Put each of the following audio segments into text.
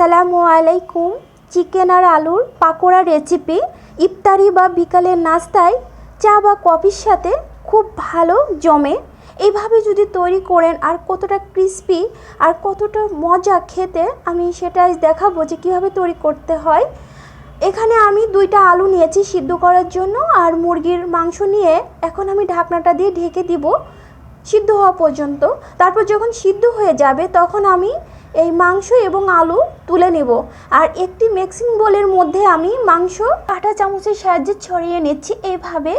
আসসালামু আলাইকুম। চিকেন আর আলুর পাকোড়া রেসিপি ইফতারি বা বিকালের নাস্তায় চা বা কফির সাথে খুব ভালো জমে। এইভাবে যদি তৈরি করেন আর কতটা ক্রিস্পি আর কতটা মজা খেতে, আমি সেটা দেখাবো যে কীভাবে তৈরি করতে হয়। এখানে আমি দুইটা আলু নিয়েছি সিদ্ধ করার জন্য আর মুরগির মাংস নিয়ে এখন আমি ঢাকনাটা দিয়ে ঢেকে দিব। সিদ্ধ হওয়া পর্যন্ত। তারপর যখন সিদ্ধ হয়ে যাবে, তখন আমি এই মাংস এবং আলু তুলে নেব। আর একটি মিক্সিং বোলের মধ্যে আমি মাংস কাঁটা চামচের সাহায্যে ছড়িয়ে নিচ্ছি এইভাবে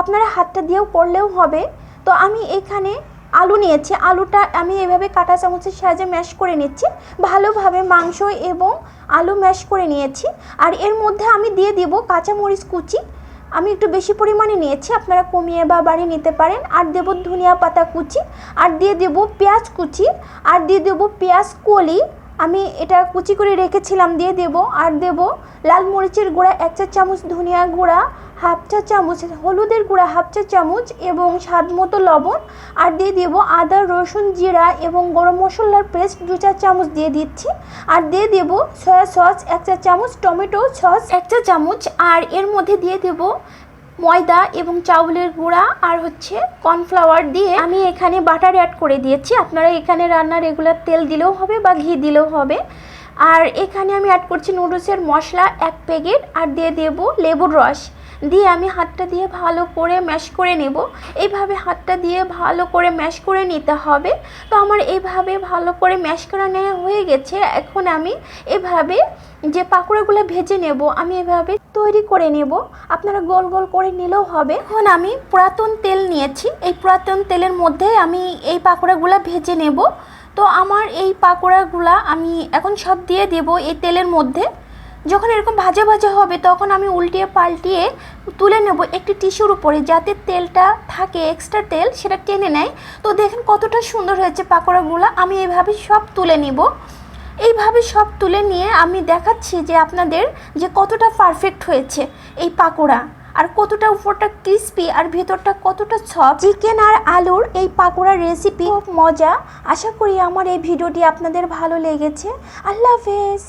আপনারা হাতটা দিয়েও করলেও হবে। তো আমি এখানে আলু নিয়েছি। আলুটা আমি এভাবে কাঁটা চামচের সাহায্যে ম্যাশ করে নিচ্ছি। ভালোভাবে মাংস এবং আলু ম্যাশ করে নিয়েছি। আর এর মধ্যে আমি দিয়ে দিব কাঁচামরিচ কুচি। আমি একটু বেশি পরিমাণে নিয়েছি, আপনারা কমিয়ে বা বাড়ি নিতে পারেন। আর দেব ধনিয়া পাতা কুচি, আর দিয়ে দেব পেঁয়াজ কুচি, আর দিয়ে দেব পেঁয়াজ কলি। আমি এটা কুচি করে রেখেছিলাম, দিয়ে দেব। আর দেব লাল মরিচের গুঁড়া, এক চা চামচ ধনিয়া গুঁড়া হাফ চা চামচ হলুদের গুঁড়া, হাফ চা চামচ এবং স্বাদ মতো লবণ আর দিয়ে দেব আদা, রসুন, জিরা এবং গরম মশলার পেস্ট দু চা চামচ দিয়ে দিচ্ছি। আর দিয়ে দেব সয়া সস এক চা চামচ, টমেটো সস এক চা চামচ আর এর মধ্যে দিয়ে দেব ময়দা এবং চাউলের গুঁড়া আর হচ্ছে কর্নফ্লাওয়ার দিয়ে আমি এখানে বাটার অ্যাড করে দিয়েছি। আপনারা এখানে রান্নার রেগুলার তেল দিলেও হবে বা ঘি দিলেও হবে। আর এখানে আমি অ্যাড করছি নুডলসের মশলা এক প্যাকেট আর দিয়ে দেব লেবুর রস। দিয়ে আমি হাতটা দিয়ে ভালো করে ম্যাশ করে নেব। এইভাবে হাতটা দিয়ে ভালো করে ম্যাশ করে নিতে হবে। তো আমার এইভাবে ভালো করে ম্যাশ করা নেওয়া হয়ে গেছে। এখন আমি এভাবে যে পাকোড়াগুলো ভেজে নেব, আমি এভাবে তৈরি করে নেব। আপনারা গোল গোল করে নিলেও হবে। এখন আমি পুরাতন তেল নিয়েছি। এই পুরাতন তেলের মধ্যে আমি এই পাকোড়াগুলো ভেজে নেব। তো আমার এই পাকোড়াগুলা আমি এখন সব দিয়ে দেব এই তেলের মধ্যে। যখন এরকম ভাজা ভাজা হবে, তখন আমি উল্টিয়ে পাল্টিয়ে তুলে নেব একটি টিস্যুর উপরে, যাতে তেলটা থাকে এক্সট্রা তেল সেটা টেনে নেয়। তো দেখেন কতটা সুন্দর হয়েছে পাকোড়াগুলো, আমি এইভাবে সব তুলে নিব। এইভাবে সব তুলে নিয়ে আমি দেখাচ্ছি যে আপনাদের যে কতটা পারফেক্ট হয়েছে এই পাকোড়া, আর কতটা উপরটা ক্রিস্পি আর ভেতরটা কতটা সফট চিকেন আর আলুর এই পাকোড়ার রেসিপি খুব মজা। আশা করি আমার এই ভিডিওটি আপনাদের ভালো লেগেছে। আল্লাহ হাফেজ।